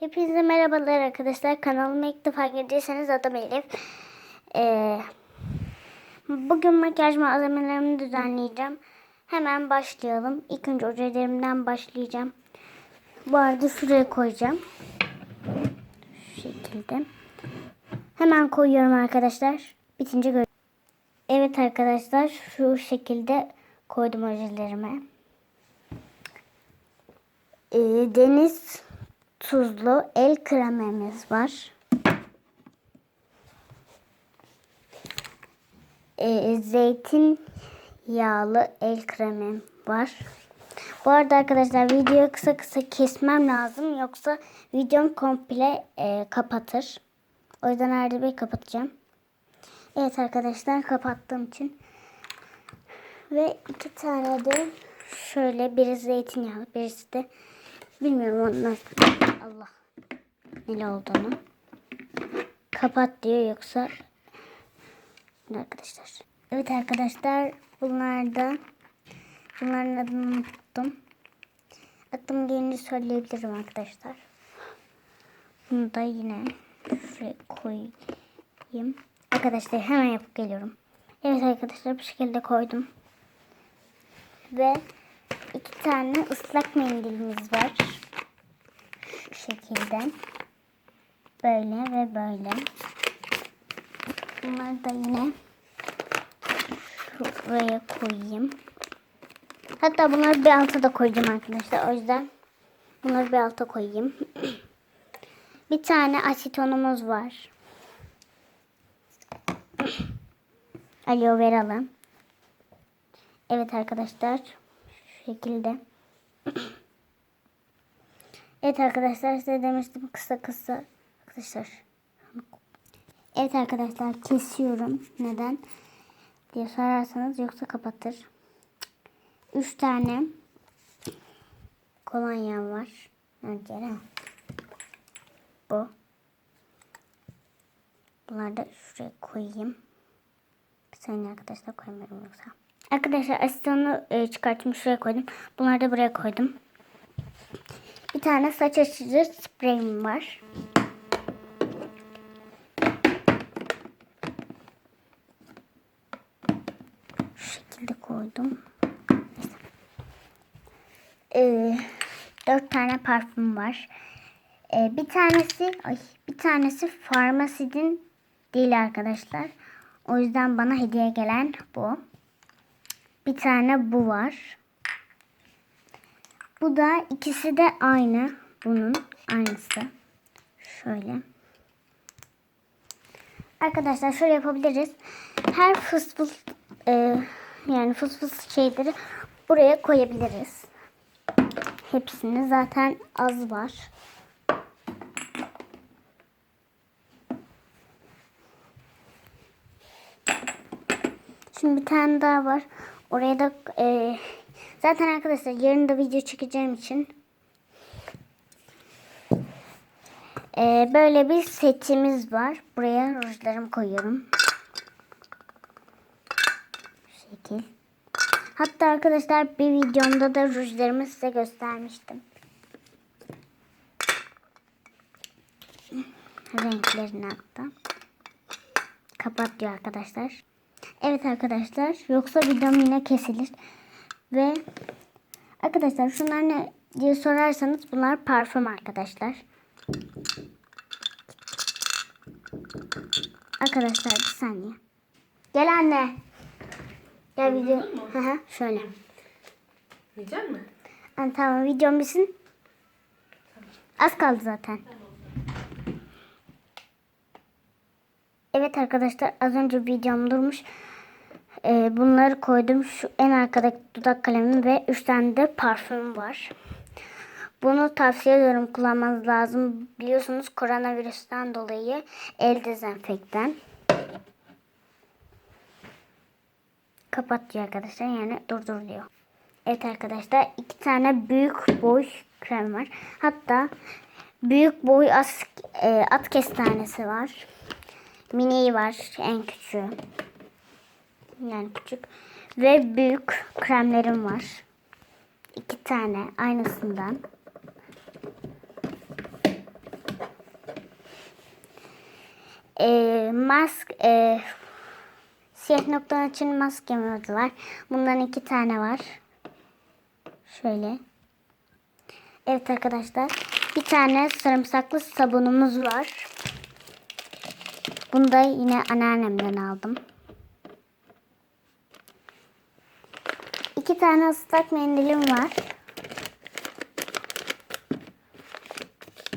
Hepinize merhabalar arkadaşlar. Kanalıma ilk defa girdiyseniz adım Elif. Ee, bugün makyaj malzemelerimi düzenleyeceğim. Hemen başlayalım. İlk önce ojelerimden başlayacağım. Bu arada şuraya koyacağım. Şu şekilde. Hemen koyuyorum arkadaşlar. Bitince gör. Evet arkadaşlar şu şekilde koydum ojelerimi. Ee, deniz tuzlu el krememiz var. Ee, zeytin yağlı el kremim var. Bu arada arkadaşlar videoyu kısa kısa kesmem lazım. Yoksa videom komple e, kapatır. O yüzden arada bir kapatacağım. Evet arkadaşlar kapattığım için. Ve iki tane de şöyle biri zeytinyağlı birisi de bilmiyorum onun Allah ne olduğunu. Kapat diyor yoksa arkadaşlar. Evet arkadaşlar bunlar da bunların adını unuttum. Aklım gelince söyleyebilirim arkadaşlar. Bunu da yine şuraya koyayım. Arkadaşlar hemen yapıp geliyorum. Evet arkadaşlar bu şekilde koydum. Ve iki tane ıslak mendilimiz var. Şu şekilde. Böyle ve böyle. Bunları da yine şuraya koyayım. Hatta bunları bir alta da koyacağım arkadaşlar. O yüzden bunları bir alta koyayım. bir tane asetonumuz var. Aloe veralı. Evet arkadaşlar. Şekilde. evet arkadaşlar size demiştim kısa kısa. Arkadaşlar. Evet arkadaşlar kesiyorum. Neden? diye sorarsanız yoksa kapatır. Üç tane kolonyam var. Önce bu. Bunları da şuraya koyayım. Bir saniye arkadaşlar koymuyorum yoksa. Arkadaşlar asistanı e, çıkarttım şuraya koydum. Bunları da buraya koydum. Bir tane saç açıcı spreyim var. Şu şekilde koydum. Ee, dört tane parfüm var. Ee, bir tanesi ay, bir tanesi Farmasid'in değil arkadaşlar. O yüzden bana hediye gelen bu. Bir tane bu var. Bu da ikisi de aynı. Bunun aynısı. Şöyle. Arkadaşlar şöyle yapabiliriz. Her fıs fıs e, yani fıs fıs şeyleri buraya koyabiliriz. Hepsini zaten az var. Şimdi bir tane daha var. Oraya da e, zaten arkadaşlar yarın da video çekeceğim için e, böyle bir setimiz var. Buraya rujlarımı koyuyorum. Şekil. Hatta arkadaşlar bir videomda da rujlarımı size göstermiştim. Renklerini hatta. Kapat diyor arkadaşlar. Evet arkadaşlar. Yoksa videom yine kesilir. Ve arkadaşlar şunlar ne diye sorarsanız bunlar parfüm arkadaşlar. Arkadaşlar bir saniye. Gel anne. Gel video. Hı hı, şöyle. Yiyecek mi? Ha, tamam videom bitsin. Az kaldı zaten. Evet arkadaşlar az önce videom durmuş. Ee, bunları koydum. Şu en arkadaki dudak kalemim ve 3 tane de parfüm var. Bunu tavsiye ediyorum kullanmanız lazım. Biliyorsunuz koronavirüsten dolayı el dezenfektan. Kapat diyor arkadaşlar yani durdur diyor. Evet arkadaşlar iki tane büyük boy krem var. Hatta büyük boy as, e, at kestanesi var. Mini var en küçüğü. Yani küçük. Ve büyük kremlerim var. İki tane aynısından. e, mask e, siyah noktalar için mask yapıyorlar. Bundan iki tane var. Şöyle. Evet arkadaşlar. Bir tane sarımsaklı sabunumuz var. Bunu da yine anneannemden aldım. İki tane ıslak mendilim var.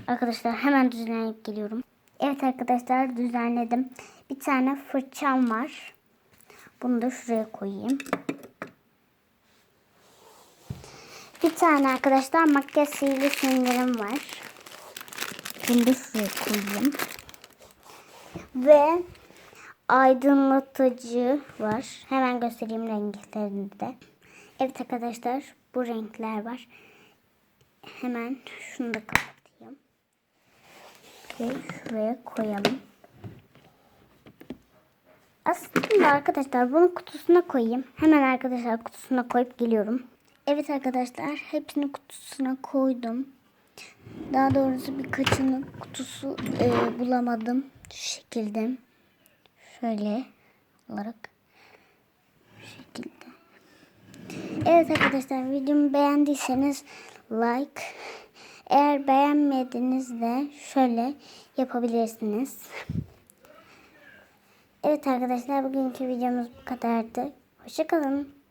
Arkadaşlar hemen düzenleyip geliyorum. Evet arkadaşlar düzenledim. Bir tane fırçam var. Bunu da şuraya koyayım. Bir tane arkadaşlar makyaj sihirli süngerim var. Bunu da şuraya koyayım. Ve aydınlatıcı var. Hemen göstereyim renklerini de. Evet arkadaşlar bu renkler var. Hemen şunu da kapatayım. Ve şuraya koyalım. Aslında arkadaşlar bunu kutusuna koyayım. Hemen arkadaşlar kutusuna koyup geliyorum. Evet arkadaşlar hepsini kutusuna koydum. Daha doğrusu birkaçını kutusu e, bulamadım. Şu şekilde. Şöyle olarak. Şu şekilde. Evet arkadaşlar videomu beğendiyseniz like. Eğer beğenmediniz de şöyle yapabilirsiniz. Evet arkadaşlar bugünkü videomuz bu kadardı. Hoşçakalın.